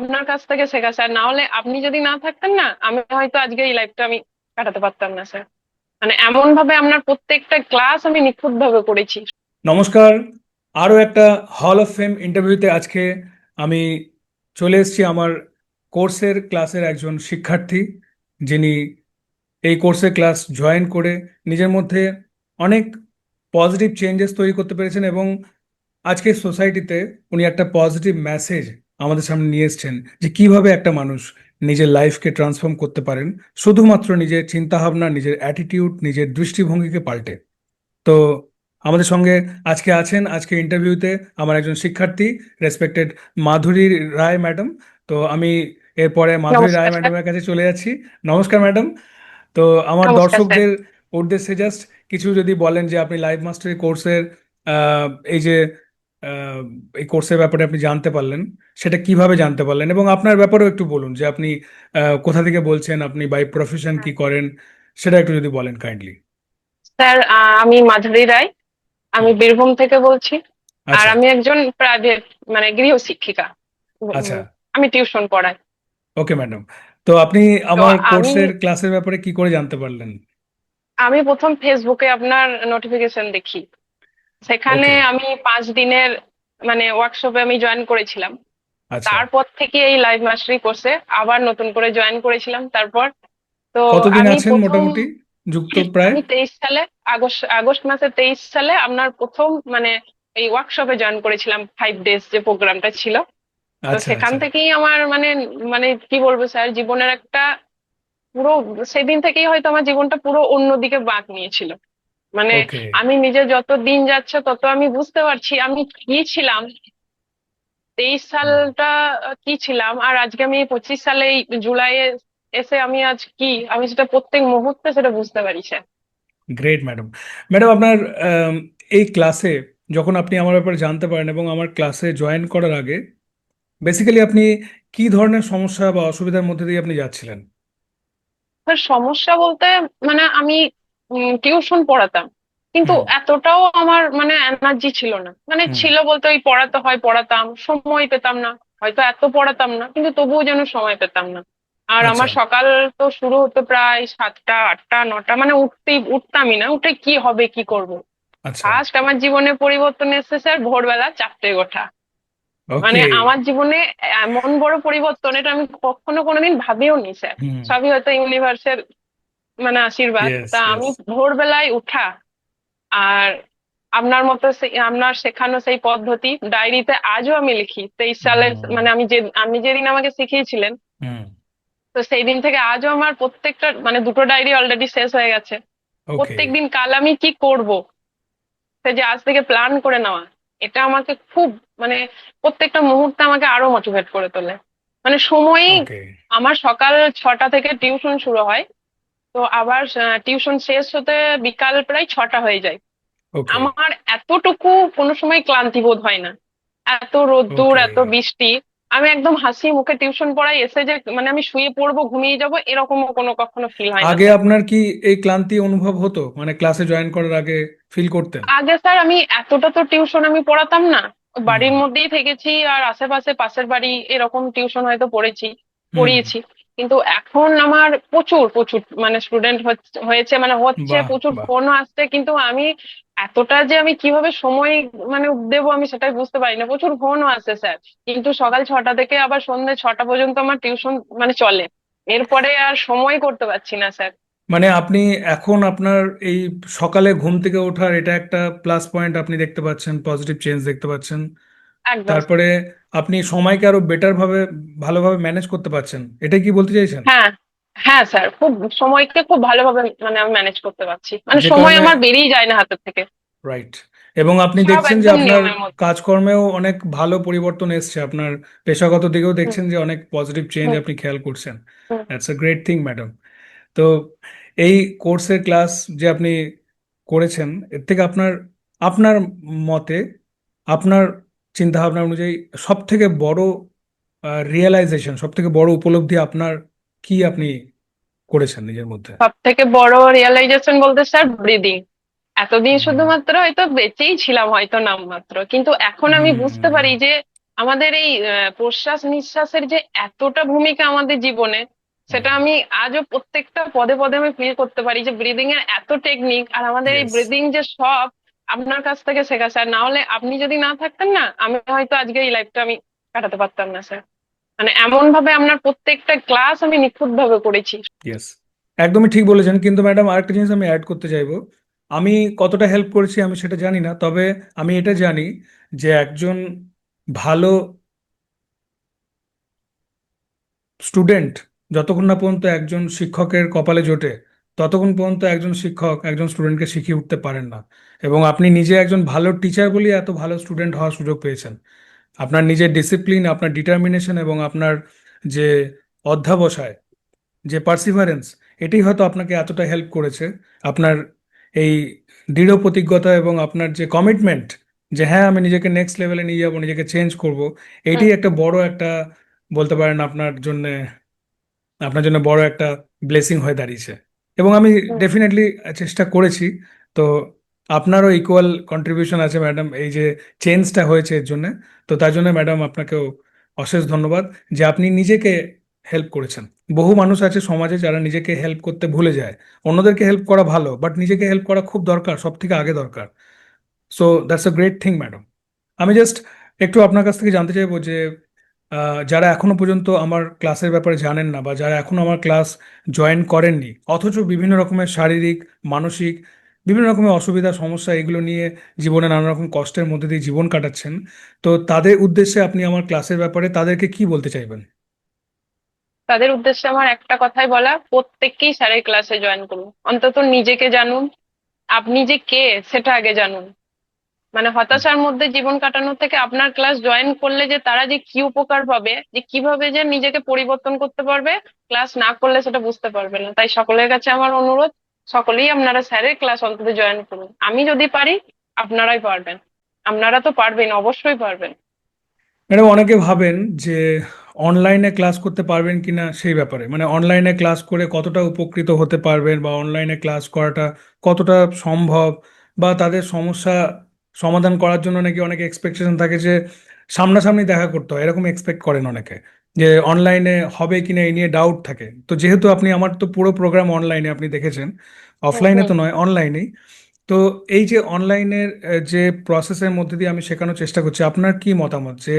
আপনার কাছ থেকে শেখা, স্যার। না হলে আপনি যদি না থাকতেন না, আমি হয়তো আজকে এই লাইফটা আমি কাটাতে পারতাম না, স্যার। মানে এমন ভাবে আপনার প্রত্যেকটা ক্লাস আমি নিখুঁত ভাবে করেছি। নমস্কার। আরও একটা হল অফ ফেম ইন্টারভিউতে আজকে আমি চলে এসেছি আমার কোর্সের ক্লাসের একজন শিক্ষার্থী, যিনি এই কোর্সের ক্লাস জয়েন করে নিজের মধ্যে অনেক পজিটিভ চেঞ্জেস তৈরি করতে পেরেছেন এবং আজকের সোসাইটিতে উনি একটা পজিটিভ মেসেজ আমাদের সামনে নিয়ে এসছেন যে কীভাবে একটা মানুষ নিজের লাইফকে ট্রান্সফর্ম করতে পারেন শুধুমাত্র নিজের চিন্তাভাবনা নিজের অ্যাটিটিউড নিজের দৃষ্টিভঙ্গিকে পাল্টে। তো আমাদের সঙ্গে আজকে আছেন আজকে ইন্টারভিউতে আমার একজন শিক্ষার্থী রেসপেক্টেড মাধুরী রায় ম্যাডাম। তো আমি এরপরে মাধুরী রায় ম্যাডামের কাছে চলে যাচ্ছি। নমস্কার ম্যাডাম। তো আমার দর্শকদের উদ্দেশ্যে জাস্ট কিছু যদি বলেন যে আপনি লাইভ মাস্টারি কোর্সের এই যে এই কোর্সের ব্যাপারে আপনি জানতে পারলেন সেটা কীভাবে জানতে পারলেন? এবং আপনার ব্যাপারেও একটু বলুন যে আপনি কোথা থেকে বলছেন আপনি বাই প্রফেশন কি করেন সেটা একটু যদি বলেন কাইন্ডলি স্যার আমি মাধুরী রায় আমি বীরভূম থেকে বলছি। আর আচ্ছা। আমি একজন প্রাইভেট মানে গৃহ শিক্ষিকা। আচ্ছা। আমি টিউশন পড়াই। ওকে ম্যাডাম তো আপনি আমার কোর্সের ক্লাসের ব্যাপারে কি করে জানতে পারলেন? আমি প্রথম ফেসবুকে আপনার নোটিফিকেশন দেখি। সেখানে আমি পাঁচ দিনের মানে ওয়ার্কশপে আমি জয়েন করেছিলাম। আচ্ছা। তারপর থেকে এই লাইভ মাস্টারি কোর্সে আবার নতুন করে জয়েন করেছিলাম তারপর। তো কতদিন আমি আছেন মোটামুটি যুক্ত প্রায়? তেইশ সালে আগস্ট আগস্ট মাসে তেইশ সালে আপনার প্রথম মানে এই ওয়ার্কশপে জয়েন করেছিলাম ফাইভ ডেজ যে প্রোগ্রামটা ছিল। তো আচ্ছা সেখান আচ্ছা। থেকেই আমার মানে মানে কি বলব স্যার জীবনের একটা পুরো সেদিন থেকেই হয়তো আমার জীবনটা পুরো অন্যদিকে বাঁক নিয়েছিল। মানে আমি নিজে যত দিন যাচ্ছে তত আমি বুঝতে পারছি আমি কি ছিলাম তেইশ সালটা কি ছিলাম আর আজকে আমি পঁচিশ সালে এই জুলাইয়ে এসে আমি আজ কি? আমি সেটা প্রত্যেক মুহূর্তে সেটা বুঝতে পারি স্যার গ্রেট ম্যাডাম ম্যাডাম আপনার এই ক্লাসে যখন আপনি আমার ব্যাপারে জানতে পারেন এবং আমার ক্লাসে জয়েন করার আগে বেসিক্যালি আপনি কি ধরনের সমস্যা বা অসুবিধার মধ্যে দিয়ে আপনি যাচ্ছিলেন? সমস্যা বলতে মানে আমি টিউশন পড়াতাম। কিন্তু এতটাও আমার মানে এনার্জি ছিল না। মানে ছিল বলতে ওই পড়াতে হয় পড়াতাম সময় পেতাম না। হয়তো এত পড়াতাম না কিন্তু তবুও যেন সময় পেতাম না। আর আমার আচ্ছা। সকাল তো শুরু হতো প্রায় সাতটা আটটা নটা মানে উঠতেই উঠতামই না। উঠে কি হবে কি করব? আচ্ছা। ফার্স্ট আমার জীবনে পরিবর্তন এসেছে স্যার ভোরবেলা চারটে ওঠা মানে আমার জীবনে এমন বড় পরিবর্তন এটা আমি কখনো কোনোদিন ভাবিও নি স্যার। সবই হয়তো ইউনিভার্সের মানে আশীর্বাদ। তা আমি ভোরবেলায় উঠা আর আপনার মতো আপনার শেখানো সেই পদ্ধতি ডায়েরিতে আজও আমি লিখি। তেইশ সালের মানে আমি যে আমি যেদিন আমাকে শিখিয়েছিলেন হুম। তো সেই দিন থেকে আজও আমার প্রত্যেকটা মানে দুটো ডায়েরি অলরেডি শেষ হয়ে গেছে। প্রত্যেকদিন কাল আমি কি করব? সে যে আজ থেকে প্ল্যান করে নেওয়া এটা আমাকে খুব মানে প্রত্যেকটা মুহূর্তে আমাকে আরও মোটিভেট করে তোলে। মানে সময়ই আমার সকাল ছটা থেকে টিউশন শুরু হয়। তো আবার টিউশন শেষ হতে বিকাল প্রায় ছটা হয়ে যায়। আমার এতটুকু কোনো সময় ক্লান্তি বোধ হয় না। এত রোদ্দুর. এত বৃষ্টি। আমি একদম হাসি মুখে টিউশন পড়াই এসে যে মানে আমি শুয়ে পড়ব ঘুমিয়ে যাব এরকমও কোনো কখনো ফিল হয় না। আগে আপনার কি এই ক্লান্তি অনুভব হতো? মানে ক্লাসে জয়েন করার আগে ফিল করতেন? আগে স্যার আমি এতটা তো টিউশন আমি পড়াতাম না। বাড়ির মধ্যেই থেকেছি আর আশেপাশে পাশের বাড়ি এরকম টিউশন হয়তো পড়েছি। পড়িয়েছি। কিন্তু এখন আমার প্রচুর প্রচুর মানে স্টুডেন্ট হয়েছে মানে হচ্ছে প্রচুর। ফোনও আসছে কিন্তু আমি এতটা যে আমি কীভাবে সময় মানে দেবো আমি সেটাই বুঝতে পারি না। প্রচুর ফোনও আসছে স্যার কিন্তু সকাল ছটা থেকে আবার সন্ধ্যে ছটা পর্যন্ত আমার টিউশন মানে চলে। এরপরে আর সময় করতে পারছি না স্যার মানে আপনি এখন আপনার এই সকালে ঘুম থেকে ওঠার এটা একটা প্লাস পয়েন্ট আপনি দেখতে পাচ্ছেন পজিটিভ চেঞ্জ দেখতে পাচ্ছেন। তারপরে আপনি সময়কে আরও বেটার ভাবে ভালোভাবে ম্যানেজ করতে পারছেন। এটাই কি বলতে চাইছেন? হ্যাঁ হ্যাঁ স্যার খুব সময়কে খুব ভালোভাবে মানে আমি ম্যানেজ করতে পারছি। মানে সময় আমার বেরিয়ে যায় না হাতের থেকে। রাইট এবং আপনি দেখছেন যে আপনার কাজকর্মেও অনেক ভালো পরিবর্তন এসছে। আপনার পেশাগত দিকেও দেখছেন যে অনেক পজিটিভ চেঞ্জ আপনি খেয়াল করছেন। That's a great thing madam তো এই কোর্সের ক্লাস যে আপনি করেছেন এর থেকে আপনার আপনার মতে আপনার চিন্তা ভাবনা অনুযায়ী সব থেকে বড় রিয়েলাইজেশন সব থেকে বড় উপলব্ধি আপনার কি আপনি করেছেন নিজের মধ্যে? সব থেকে বড় রিয়েলাইজেশন বলতে স্যার ব্রিদিং এতদিন শুধুমাত্র হয়তো বেঁচেই ছিলাম হয়তো নামমাত্র। কিন্তু এখন আমি বুঝতে পারি যে আমাদের এই প্রশ্বাস নিঃশ্বাসের যে এতটা ভূমিকা আমাদের জীবনে সেটা আমি আজও প্রত্যেকটা পদে পদে আমি ফিল করতে পারি যে ব্রিদিং এর এত টেকনিক আর আমাদের এই ব্রিদিং যে সব আপনার কাছ থেকে শেখা, স্যার। না হলে আপনি যদি না থাকতেন না, আমি হয়তো আজকে এই লাইফটা আমি কাটাতে পারতাম না, স্যার। মানে এমন ভাবে আপনার প্রত্যেকটা ক্লাস আমি নিখুঁত ভাবে করেছি একদমই ঠিক বলেছেন। কিন্তু ম্যাডাম আরেকটা জিনিস আমি অ্যাড করতে চাইব। আমি কতটা হেল্প করেছি আমি সেটা জানি না, তবে আমি এটা জানি যে একজন ভালো স্টুডেন্ট যতক্ষণ না পর্যন্ত একজন শিক্ষকের কপালে জোটে ততক্ষণ পর্যন্ত একজন শিক্ষক একজন স্টুডেন্টকে শিখিয়ে উঠতে পারেন না। এবং আপনি নিজে একজন ভালো টিচার বলেই এত ভালো স্টুডেন্ট হওয়ার সুযোগ পেয়েছেন। আপনার নিজের ডিসিপ্লিন আপনার ডিটারমিনেশন এবং আপনার যে অধ্যাবসায় যে পার্সিভারেন্স এটাই হয়তো আপনাকে এতটা হেল্প করেছে। আপনার এই দৃঢ় প্রতিজ্ঞতা এবং আপনার যে কমিটমেন্ট যে হ্যাঁ আমি নিজেকে নেক্সট লেভেলে নিয়ে যাব নিজেকে চেঞ্জ করব এইটাই একটা বড় একটা বলতে পারেন আপনার জন্য আপনার জন্য বড় একটা ব্লেসিং হয়ে দাঁড়িয়েছে। এবং আমি ডেফিনেটলি চেষ্টা করেছি। তো আপনারও ইকুয়াল কন্ট্রিবিউশন আছে ম্যাডাম এই যে চেঞ্জটা হয়েছে এর জন্য। তো তার জন্য ম্যাডাম আপনাকেও অশেষ ধন্যবাদ যে আপনি নিজেকে হেল্প করেছেন। বহু মানুষ আছে সমাজে যারা নিজেকে হেল্প করতে ভুলে যায়। অন্যদেরকে হেল্প করা ভালো বাট নিজেকে হেল্প করা খুব দরকার সব থেকে আগে দরকার। So that's a great thing madam আমি জাস্ট একটু আপনার কাছ থেকে জানতে চাইব যে যারা এখনও পর্যন্ত আমার ক্লাসের ব্যাপারে জানেন না বা যারা এখনও আমার ক্লাস জয়েন করেননি, অথচ বিভিন্ন রকমের শারীরিক, মানসিক, বিভিন্ন রকমের অসুবিধা, সমস্যা এগুলো নিয়ে জীবনে নানা রকম কষ্টের মধ্যে দিয়ে জীবন কাটাচ্ছেন, তো তাদের উদ্দেশ্যে আপনি আমার ক্লাসের ব্যাপারে তাদেরকে কি বলতে চাইবেন? তাদের উদ্দেশ্যে আমার একটা কথাই বলা, প্রত্যেককেই স্যারের ক্লাসে জয়েন করুন। অন্তত নিজেকে জানুন। আপনি যে কে, সেটা আগে জানুন। মানে হতাশার মধ্যে জীবন কাটানোর থেকে আপনার ক্লাস জয়েন করলে যে তারা যে কি উপকার পাবে, যে কীভাবে যে নিজেকে পরিবর্তন করতে পারবে ক্লাস না করলে সেটা বুঝতে পারবে না। তাই সকলের কাছে আমার অনুরোধ, সকলেই আপনারা স্যারের ক্লাস অন্তত জয়েন করুন। আমি যদি পারি, আপনারাই পারবেন। আপনারা তো পারবেন, অবশ্যই পারবেন। ম্যাডাম, অনেকে ভাবেন যে অনলাইনে ক্লাস করতে পারবেন কিনা সেই ব্যাপারে। মানে অনলাইনে ক্লাস করে কতটা উপকৃত হতে পারবেন বা অনলাইনে ক্লাস করাটা কতটা সম্ভব বা তাদের সমস্যা সমাধান করার জন্য নাকি অনেকে এক্সপেকটেশন থাকে যে সামনাসামনি দেখা করতে হয় এরকম এক্সপেক্ট করেন অনেকে যে অনলাইনে হবে কিনা এই নিয়ে ডাউট থাকে। তো যেহেতু আপনি আমার তো পুরো প্রোগ্রাম অনলাইনে আপনি দেখেছেন অফলাইনে তো নয় অনলাইনেই তো এই যে অনলাইনের যে প্রসেসের মধ্যে দিয়ে আমি শেখানোর চেষ্টা করছি আপনার কি মতামত? যে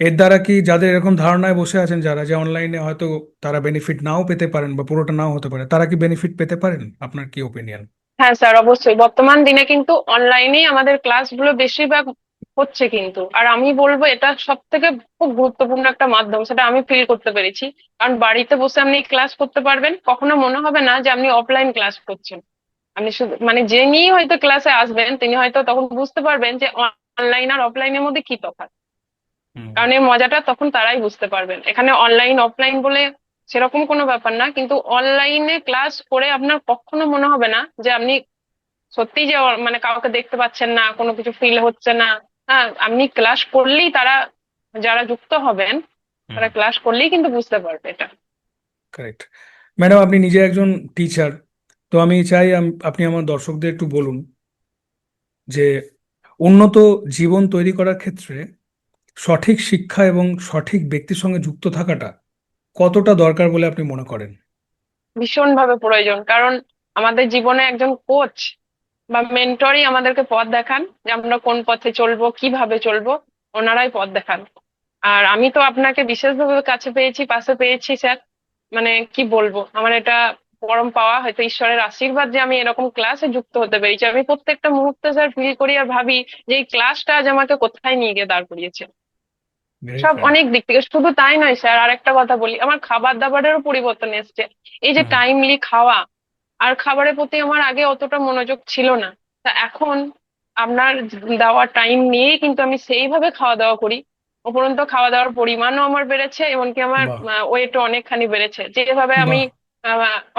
এর দ্বারা কি যাদের এরকম ধারণায় বসে আছেন যারা যে অনলাইনে হয়তো তারা বেনিফিট নাও পেতে পারেন বা পুরোটা নাও হতে পারে তারা কি বেনিফিট পেতে পারেন? আপনার কি ওপিনিয়ন হ্যাঁ স্যার অবশ্যই। বর্তমান দিনে কিন্তু অনলাইনেই আমাদের ক্লাসগুলো বেশিরভাগ হচ্ছে কিন্তু। আর আমি বলব এটা সব থেকে খুব গুরুত্বপূর্ণ একটা মাধ্যম সেটা আমি ফিল করতে পেরেছি। কারণ বাড়িতে বসে আপনি ক্লাস করতে পারবেন কখনো মনে হবে না যে আপনি অফলাইন ক্লাস করছেন। আপনি শুধু মানে যিনি হয়তো ক্লাসে আসবেন তিনি হয়তো তখন বুঝতে পারবেন যে অনলাইন আর অফলাইনের মধ্যে কি তফাৎ। কারণ এর মজাটা তখন তারাই বুঝতে পারবেন। এখানে অনলাইন অফলাইন বলে সেরকম কোনো ব্যাপার না কিন্তু অনলাইনে ক্লাস করে আপনার কখনো মনে হবে না যে আপনি সত্যি যে মানে কাউকে দেখতে পাচ্ছেন না কোনো কিছু ফিল হচ্ছে না। হ্যাঁ আপনি ক্লাস করলেই তারা যারা যুক্ত হবেন তারা ক্লাস করলেই কিন্তু বুঝতে পারবে এটা। কারেক্ট ম্যাডাম আপনি নিজে একজন টিচার তো আমি চাই আপনি আমার দর্শকদের একটু বলুন যে উন্নত জীবন তৈরি করার ক্ষেত্রে সঠিক শিক্ষা এবং সঠিক ব্যক্তির সঙ্গে যুক্ত থাকাটা কতটা দরকার বলে আপনি মনে করেন? ভীষণভাবে প্রয়োজন। কারণ আমাদের জীবনে একজন কোচ বা মেন্টরই আমাদেরকে পথ দেখান যে আমরা কোন পথে চলবো, কীভাবে চলবো, ওনারাই পথ দেখান। আর আমি তো আপনাকে বিশেষভাবে কাছে পেয়েছি, পাশে পেয়েছি, স্যার। মানে কি বলব? আমার এটা পরম পাওয়া, হয়তো ঈশ্বরের আশীর্বাদ যে আমি এরকম ক্লাসে যুক্ত হতে পেরেছি। আমি প্রত্যেকটা মুহূর্তে, স্যার ফিল করি আর ভাবি যে এই ক্লাসটা আজ আমাকে কোথায় নিয়ে গিয়ে দাঁড় করিয়েছে। সব অনেক দিক থেকে শুধু তাই নয় স্যার আর একটা কথা বলি। আমার খাবার দাবারেরও পরিবর্তন এসছে। এই যে টাইমলি খাওয়া আর খাবারের প্রতি আমার আগে অতটা মনোযোগ ছিল না। তা এখন আপনার দেওয়া টাইম নিয়েই কিন্তু আমি সেইভাবে খাওয়া দাওয়া করি। উপরন্ত খাওয়া দাওয়ার পরিমাণও আমার বেড়েছে এমনকি আমার। ওয়েটও অনেকখানি বেড়েছে। যেভাবে আমি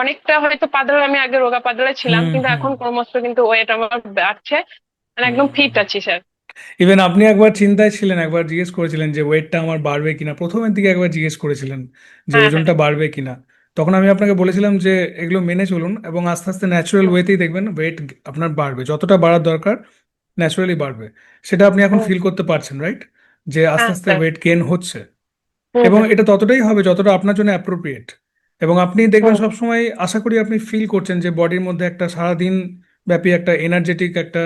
অনেকটা হয়তো পাতলা আমি আগে রোগা পাতলা ছিলাম কিন্তু। এখন ক্রমশ কিন্তু ওয়েট আমার বাড়ছে। মানে একদম ফিট আছি স্যার। ইভেন আপনি একবার চিন্তায় ছিলেন একবার জিজ্ঞেস করেছিলেন যে ওয়েটটা আমার বাড়বে কিনা? প্রথমের দিকে একবার জিজ্ঞেস করেছিলেন যে হ্যাঁ, ওজনটা বাড়বে কিনা? তখন আমি আপনাকে বলেছিলাম যে এগুলো মেনে চলুন এবং আস্তে আস্তে ন্যাচারাল ওয়েতেই দেখবেন ওয়েট আপনার বাড়বে। যতটা বাড়ার দরকার ন্যাচারালি বাড়বে। সেটা আপনি এখন ফিল করতে পারছেন রাইট যে আস্তে হ্যাঁ। আস্তে ওয়েট গেইন হচ্ছে এবং এটা ততটাই হবে যতটা আপনার জন্য অ্যাপ্রোপ্রিয়েট এবং আপনি দেখবেন সবসময় আশা করি আপনি ফিল করছেন যে বডির মধ্যে একটা সারাদিন ব্যাপী একটা এনার্জেটিক একটা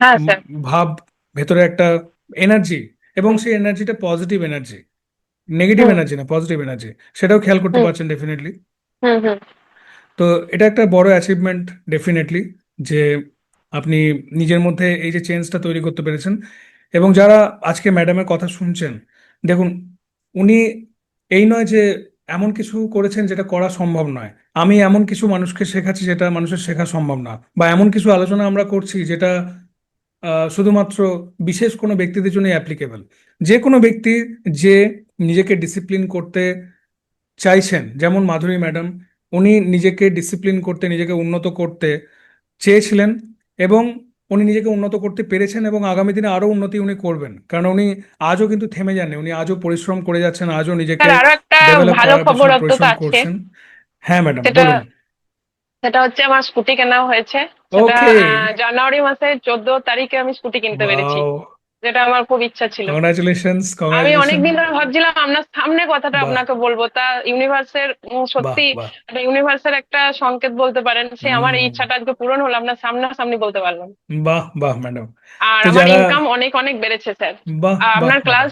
হ্যাঁ ভাব ভেতরে একটা এনার্জি এবং সেই এনার্জিটা পজিটিভ এনার্জি নেগেটিভ এনার্জি না পজিটিভ এনার্জি সেটাও খেয়াল করতে পারছেন ডেফিনেটলি তো এটা একটা বড় অ্যাচিভমেন্ট ডেফিনেটলি যে আপনি নিজের মধ্যে এই যে চেঞ্জটা তৈরি করতে পেরেছেন। এবং যারা আজকে ম্যাডামের কথা শুনছেন দেখুন উনি এই নয় যে এমন কিছু করেছেন যেটা করা সম্ভব নয়। আমি এমন কিছু মানুষকে শেখাচ্ছি যেটা মানুষের শেখা সম্ভব না। বা এমন কিছু আলোচনা আমরা করছি যেটা শুধুমাত্র বিশেষ কোনো ব্যক্তিদের জন্য অ্যাপ্লিকেবল যে কোনো ব্যক্তি যে নিজেকে ডিসিপ্লিন করতে চাইছেন যেমন মাধুরী ম্যাডাম উনি নিজেকে ডিসিপ্লিন করতে নিজেকে উন্নত করতে চেয়েছিলেন এবং উনি নিজেকে উন্নত করতে পেরেছেন এবং আগামী দিনে আরও উন্নতি উনি করবেন। কারণ উনি আজও কিন্তু থেমে যাননি উনি আজও পরিশ্রম করে যাচ্ছেন আজও নিজেকে ডেভেলপ ভালো করার খবর করছেন। হ্যাঁ ম্যাডাম বলুন। সেটা হচ্ছে আমার স্কুটি কেনা হয়েছে। সেটা জানুয়ারি মাসের চোদ্দ তারিখে আমি স্কুটি কিনতে পেরেছি। যেটা আমার খুব ইচ্ছা ছিল। আমি অনেকদিন ধরে ভাবছিলাম আপনার সামনে কথাটা বাহ। আপনাকে বলব। তা ইউনিভার্সের উম, সত্যি বাহ। একটা ইউনিভার্সের একটা সংকেত বলতে পারেন। সে আমার এই হুম ইচ্ছাটা আজকে পূরণ হলো আপনার সামনাসামনি বলতে পারলাম। বাহ বাহ ম্যাডাম আর তো আমার যারা ইনকাম অনেক অনেক বেড়েছে স্যার বাহ বাহ আপনার ক্লাস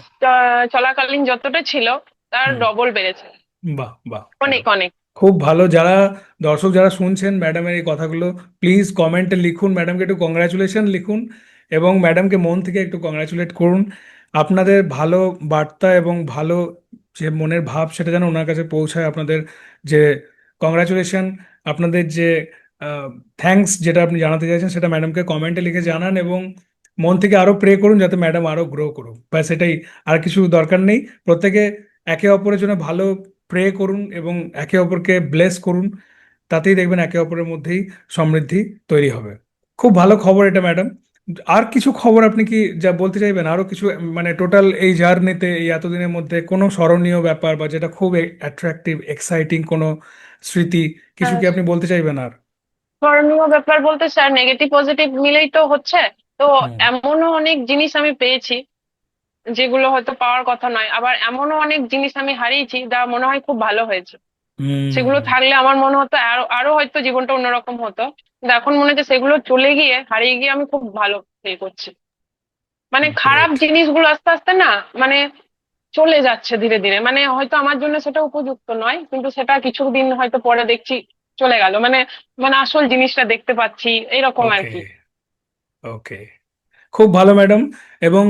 চলাকালীন যতটা ছিল তার হুম। ডবল বেড়েছে। বাহ বাহ। অনেক অনেক। খুব ভালো। যারা দর্শক যারা শুনছেন ম্যাডামের এই কথাগুলো প্লিজ কমেন্টে লিখুন। ম্যাডামকে একটু কংগ্রাচুলেশন লিখুন এবং ম্যাডামকে মন থেকে একটু কংগ্রাচুলেট করুন। আপনাদের ভালো বার্তা এবং ভালো যে মনের ভাব সেটা যেন ওনার কাছে পৌঁছায় আপনাদের যে কংগ্রাচুলেশন আপনাদের যে থ্যাঙ্কস যেটা আপনি জানাতে চাইছেন সেটা ম্যাডামকে কমেন্টে লিখে জানান এবং মন থেকে আরও প্রে করুন যাতে ম্যাডাম আরও গ্রো করুক। ব্যাস সেটাই আর কিছু দরকার নেই। প্রত্যেকে একে অপরের জন্য ভালো প্রে করুন এবং একে অপরকে ব্লেস করুন তাতেই দেখবেন একে অপরের মধ্যেই সমৃদ্ধি তৈরি হবে। খুব ভালো খবর এটা ম্যাডাম আর কিছু খবর আপনি কি যা বলতে চাইবেন? আরও কিছু মানে টোটাল এই জার্নিতে এই এতদিনের মধ্যে কোনো স্মরণীয় ব্যাপার বা যেটা খুব অ্যাট্রাকটিভ এক্সাইটিং কোনো স্মৃতি কিছু কি আপনি বলতে চাইবেন আর? স্মরণীয় ব্যাপার বলতে স্যার নেগেটিভ পজিটিভ মিলেই তো হচ্ছে। তো হুম এমনও অনেক জিনিস আমি পেয়েছি। যেগুলো হয়তো পাওয়ার কথা নয়। আবার এমনও অনেক জিনিস আমি হারিয়েছি যা মনে হয় খুব ভালো হয়েছে। সেগুলো থাকলে আমার মনে হতো আরও আরও হয়তো জীবনটা অন্যরকম হতো। কিন্তু এখন মনে হচ্ছে সেগুলো চলে গিয়ে হারিয়ে গিয়ে আমি খুব ভালো ফিল করছি। মানে খারাপ জিনিসগুলো আস্তে আস্তে না মানে চলে যাচ্ছে ধীরে ধীরে। মানে হয়তো আমার জন্য সেটা উপযুক্ত নয় কিন্তু সেটা কিছুদিন হয়তো পরে দেখছি চলে গেল। মানে মানে আসল জিনিসটা দেখতে পাচ্ছি এরকম আর কি। ওকে। খুব ভালো ম্যাডাম। এবং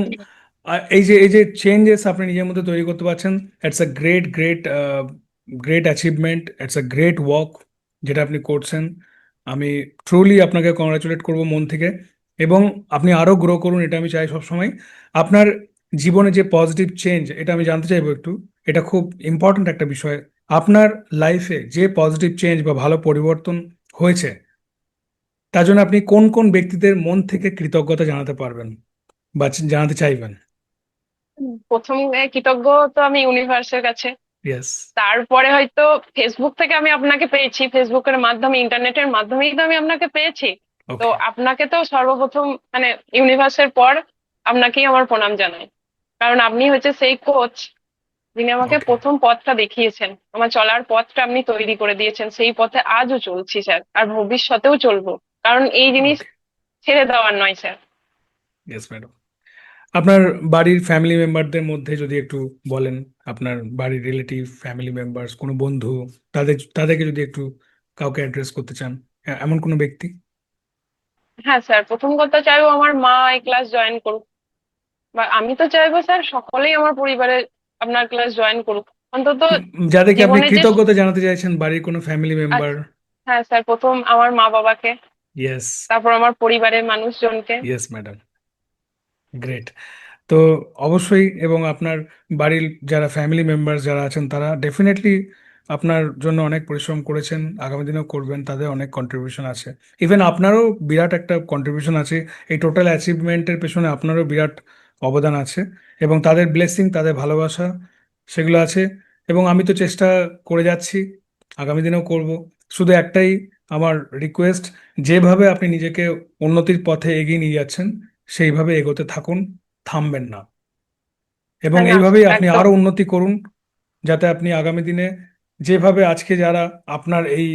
এই যে এই যে চেঞ্জেস আপনি নিজের মধ্যে তৈরি করতে পারছেন it's a great great great achievement it's a great work যেটা আপনি করছেন। আমি ট্রুলি আপনাকে কংগ্রাচুলেট করব মন থেকে এবং আপনি আরও গ্রো করুন, এটা আমি চাই সবসময়। আপনার জীবনে যে পজিটিভ চেঞ্জ এটা আমি জানতে চাইব একটু, এটা খুব ইম্পর্ট্যান্ট একটা বিষয়। আপনার লাইফে যে পজিটিভ চেঞ্জ বা ভালো পরিবর্তন হয়েছে, তার জন্য আপনি কোন কোন ব্যক্তিদের মন থেকে কৃতজ্ঞতা জানাতে পারবেন বা জানাতে চাইবেন? প্রথমে কৃতজ্ঞ তো আমি ইউনিভার্সের কাছে। তারপরে হয়তো ফেসবুক থেকে আমি আপনাকে পেয়েছি। ফেসবুকের মাধ্যমে ইন্টারনেটের মাধ্যমেই তো আমি আপনাকে পেয়েছি। তো আপনাকে তো সর্বপ্রথম মানে ইউনিভার্সের পর আপনাকেই আমার প্রণাম জানাই। কারণ আপনি হচ্ছে সেই কোচ যিনি আমাকে প্রথম পথটা দেখিয়েছেন। আমার চলার পথটা আপনি তৈরি করে দিয়েছেন। সেই পথে আজও চলছি স্যার। আর ভবিষ্যতেও চলবো। কারণ এই জিনিস ছেড়ে দেওয়ার নয় স্যার। ম্যাডাম আপনার বাড়ির ফ্যামিলি মেম্বারদের মধ্যে যদি একটু বলেন আপনার বাড়ির রিলেটিভ ফ্যামিলি মেম্বার্স কোনো বন্ধু তাদের তাদেরকে যদি একটু কাউকে অ্যাড্রেস করতে চান এমন কোনো ব্যক্তি? হ্যাঁ স্যার প্রথম কথা চাইব আমার মা এই ক্লাস জয়েন করুক। বা আমি তো চাইব স্যার সকলেই আমার পরিবারে আপনার ক্লাস জয়েন করুক। অন্তত যাদেরকে আপনি কৃতজ্ঞতা জানাতে চাইছেন বাড়ির কোনো ফ্যামিলি মেম্বার আচ্ছা হ্যাঁ স্যার প্রথম আমার মা বাবাকে ইয়েস তারপর আমার পরিবারের মানুষজনকে। ইয়েস ম্যাডাম গ্রেট তো অবশ্যই এবং আপনার বাড়ির যারা ফ্যামিলি মেম্বার যারা আছেন, তারা ডেফিনেটলি আপনার জন্য অনেক পরিশ্রম করেছেন, আগামী দিনেও করবেন, তাদের অনেক কন্ট্রিবিউশন আছে। ইভেন আপনারও বিরাট একটা কন্ট্রিবিউশন আছে, এই টোটাল অ্যাচিভমেন্টের পেছনে আপনারও বিরাট অবদান আছে এবং তাদের ব্লেসিং তাদের ভালোবাসা সেগুলো আছে এবং আমি তো চেষ্টা করে যাচ্ছি, আগামী দিনেও করব। শুধু একটাই আমার রিকোয়েস্ট যেভাবে আপনি নিজেকে উন্নতির পথে এগিয়ে নিয়ে যাচ্ছেন সেইভাবে এগোতে থাকুন থামবেন না। এবং এইভাবেই আপনি। আরও উন্নতি করুন যাতে আপনি আগামী দিনে যেভাবে আজকে যারা আপনার এই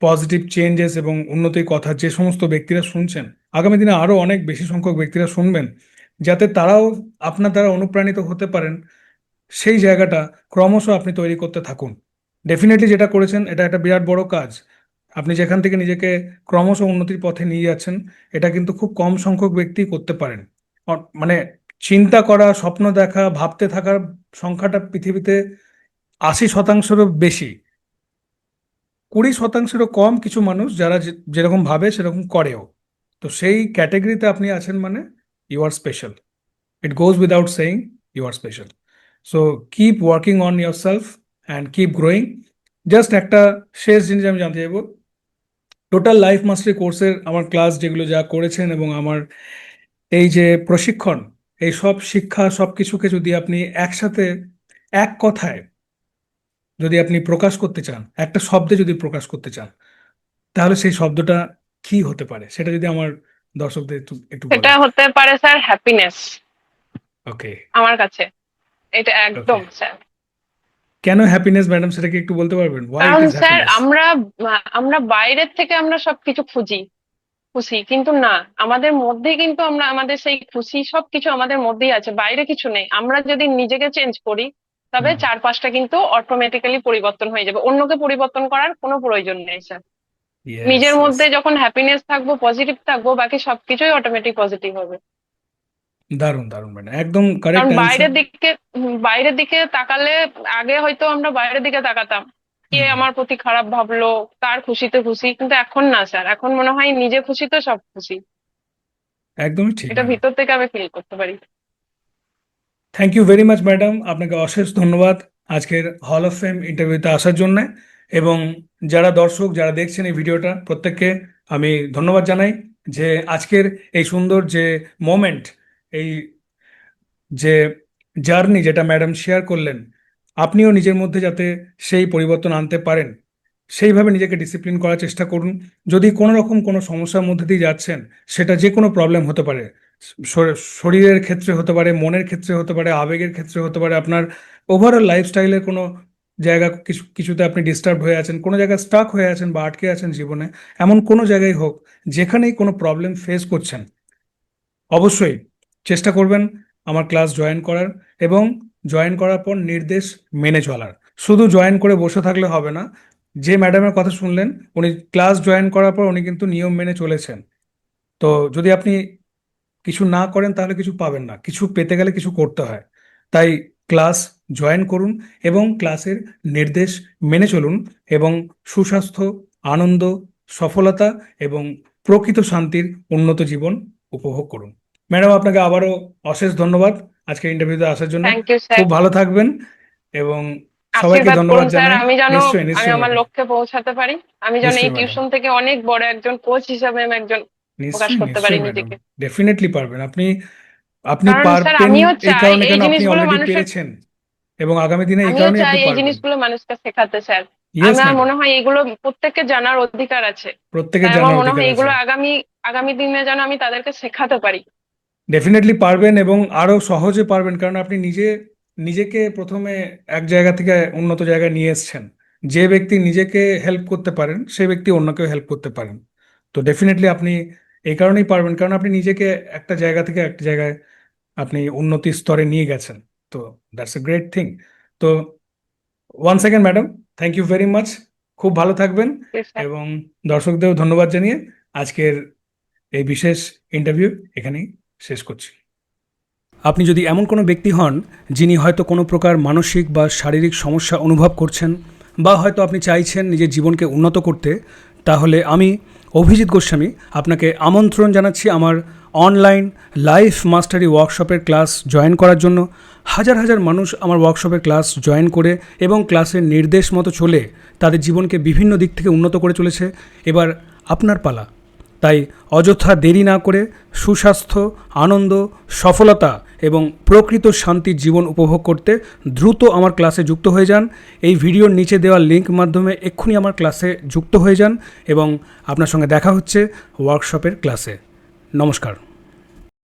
পজিটিভ চেঞ্জেস এবং উন্নতির কথা যে সমস্ত ব্যক্তিরা শুনছেন আগামী দিনে আরও অনেক বেশি সংখ্যক ব্যক্তিরা শুনবেন যাতে তারাও আপনার দ্বারা অনুপ্রাণিত হতে পারেন সেই জায়গাটা ক্রমশ আপনি তৈরি করতে থাকুন। ডেফিনেটলি যেটা করেছেন এটা একটা বিরাট বড় কাজ। আপনি যেখান থেকে নিজেকে ক্রমশ উন্নতির পথে নিয়ে যাচ্ছেন, এটা কিন্তু খুব কম সংখ্যক ব্যক্তি করতে পারেন। মানে চিন্তা করা, স্বপ্ন দেখা, ভাবতে থাকার সংখ্যাটা পৃথিবীতে আশি শতাংশেরও বেশি। কুড়ি শতাংশেরও কম কিছু মানুষ যারা যেরকম ভাবে সেরকম করেও। তো সেই ক্যাটাগরিতে আপনি আছেন মানে you are special it goes without saying you are special so keep working on yourself and keep growing just একটা শেষ জিনিস আমি জানতে চাইব টোটাল লাইফ মাস্টারি কোর্সের আমার ক্লাস যেগুলো যা করেছেন এবং আমার এই যে প্রশিক্ষণ এই সব শিক্ষা সব কিছুকে যদি আপনি একসাথে এক কথায় যদি আপনি প্রকাশ করতে চান একটা শব্দে যদি প্রকাশ করতে চান তাহলে সেই শব্দটা কি হতে পারে? সেটা যদি আমার দর্শকদের একটু একটু সেটা হতে পারে স্যার হ্যাপিনেস ওকে আমার কাছে। এটা একদম স্যার। কেন হ্যাপিনেস ম্যাডাম সেটা কি একটু বলতে পারবেন? কারণ স্যার আমরা আমরা বাইরের থেকে আমরা সবকিছু খুঁজি। খুশি কিন্তু না আমাদের মধ্যে কিন্তু আমরা আমাদের সেই খুশি সবকিছু আমাদের মধ্যেই আছে বাইরে কিছু নেই। আমরা যদি নিজেকে চেঞ্জ করি তবে চারপাশটা কিন্তু অটোমেটিক্যালি পরিবর্তন হয়ে যাবে। অন্যকে পরিবর্তন করার কোনো প্রয়োজন নেই স্যার নিজের মধ্যে যখন হ্যাপিনেস থাকব পজিটিভ থাকব বাকি সবকিছুই অটোমেটিক পজিটিভ হবে। দারুণ দারুণ ম্যাডাম। একদম কারেক্ট কারণ বাইরের দিকে বাইরের দিকে তাকালে আগে হয়তো আমরা বাইরের দিকে তাকাতাম। কে আমার প্রতি খারাপ ভাবলো কার খুশিতে খুশি কিন্তু এখন না স্যার। এখন মনে হয় নিজে খুশিতে সব খুশি। একদমই ঠিক এটা ভিতর থেকে আমি ফিল করতে পারি। Thank you very much madam. আপনাকে অশেষ ধন্যবাদ আজকের হল অফ ফেম ইন্টারভিউতে আসার জন্য। এবং যারা দর্শক যারা দেখছেন এই ভিডিওটা প্রত্যেককে আমি ধন্যবাদ জানাই যে আজকের এই সুন্দর যে মোমেন্ট এই যে জার্নি যেটা ম্যাডাম শেয়ার করলেন, আপনিও নিজের মধ্যে যাতে সেই পরিবর্তন আনতে পারেন, সেইভাবে নিজেকে ডিসিপ্লিন করার চেষ্টা করুন। যদি কোনো রকম কোনো সমস্যার মধ্যে দিয়ে যাচ্ছেন, সেটা যে কোনো প্রবলেম হতে পারে। শরীরের ক্ষেত্রে হতে পারে, মনের ক্ষেত্রে হতে পারে, আবেগের ক্ষেত্রে হতে পারে, আপনার ওভারঅল লাইফস্টাইলের কোনো জায়গা কিছু, কিছুতে আপনি ডিস্টার্ব হয়ে আছেন, কোনো জায়গায় স্টাক হয়ে আছেন বা আটকে আছেন জীবনে, এমন কোনো জায়গায় হোক, যেখানেই কোনো প্রবলেম ফেস করছেন, অবশ্যই চেষ্টা করবেন আমার ক্লাস জয়েন করার এবং জয়েন করার পর নির্দেশ মেনে চলার। শুধু জয়েন করে বসে থাকলে হবে না, যে ম্যাডামের কথা শুনলেন, উনি ক্লাস জয়েন করার পর উনি কিন্তু নিয়ম মেনে চলেছেন। তো যদি আপনি কিছু না করেন, তাহলে কিছু পাবেন না। কিছু পেতে গেলে কিছু করতে হয়। তাই ক্লাস জয়েন করুন এবং ক্লাসের নির্দেশ মেনে চলুন এবং সুস্বাস্থ্য, আনন্দ, সফলতা এবং প্রকৃত শান্তির উন্নত জীবন উপভোগ করুন। ম্যাডাম আপনাকে আবারও অশেষ ধন্যবাদ আজকে ইন্টারভিউতে আসার জন্য। খুব ভালো থাকবেন এবং সবাইকে ধন্যবাদ জানাই। আমি যেন আমি আমার লক্ষ্যে পৌঁছাতে পারি। আমি যেন এই টিউশন থেকে অনেক বড় একজন কোচ হিসাবে আমি একজন প্রকাশ করতে পারি নিজেকে। ডেফিনেটলি পারবেন। আপনি আপনি পারবেন এই কারণে কেন? আপনি জিনিসগুলো অলরেডি পেরেছেন। এবং আগামী দিনে এই চাই আপনি এই জিনিসগুলো মানুষকে শেখাতে স্যার আমার মনে হয় এগুলো প্রত্যেকের জানার অধিকার আছে। প্রত্যেকের তাই আমার জানার মনে অধিকার হয় আছে। এগুলো আগামী আগামী দিনে যেন আমি তাদেরকে শেখাতে পারি। ডেফিনেটলি পারবেন এবং আরও সহজে পারবেন কারণ আপনি নিজে নিজেকে প্রথমে এক জায়গা থেকে উন্নত জায়গায় নিয়ে এসেছেন। যে ব্যক্তি নিজেকে হেল্প করতে পারেন সে ব্যক্তি অন্যকেও হেল্প করতে পারেন। তো ডেফিনেটলি আপনি এই কারণেই পারবেন কারণ আপনি নিজেকে একটা জায়গা থেকে একটা জায়গায় আপনি উন্নতি স্তরে নিয়ে গেছেন। তো দ্যাটস এ গ্রেট থিং তো one second madam thank you very much খুব ভালো থাকবেন এবং দর্শকদেরও ধন্যবাদ জানিয়ে আজকের এই বিশেষ ইন্টারভিউ এখানেই শেষ করছি। আপনি যদি এমন কোনো ব্যক্তি হন, যিনি হয়তো কোনো প্রকার মানসিক বা শারীরিক সমস্যা অনুভব করছেন বা হয়তো আপনি চাইছেন নিজের জীবনকে উন্নত করতে, তাহলে আমি অভিজিৎ গোস্বামী আপনাকে আমন্ত্রণ জানাচ্ছি আমার অনলাইন লাইফ মাস্টারি ওয়ার্কশপের ক্লাস জয়েন করার জন্য। হাজার হাজার মানুষ আমার ওয়ার্কশপের ক্লাস জয়েন করে এবং ক্লাসের নির্দেশ মতো চলে তাদের জীবনকে বিভিন্ন দিক থেকে উন্নত করে চলেছে। এবার আপনার পালা। তাই অযথা দেরি না করে সুস্বাস্থ্য, আনন্দ, সফলতা এবং প্রকৃত শান্তির জীবন উপভোগ করতে দ্রুত আমার ক্লাসে যুক্ত হয়ে যান। এই ভিডিওর নিচে দেওয়া লিঙ্ক মাধ্যমে এক্ষুনি আমার ক্লাসে যুক্ত হয়ে যান এবং আপনার সঙ্গে দেখা হচ্ছে ওয়ার্কশপের ক্লাসে নমস্কার।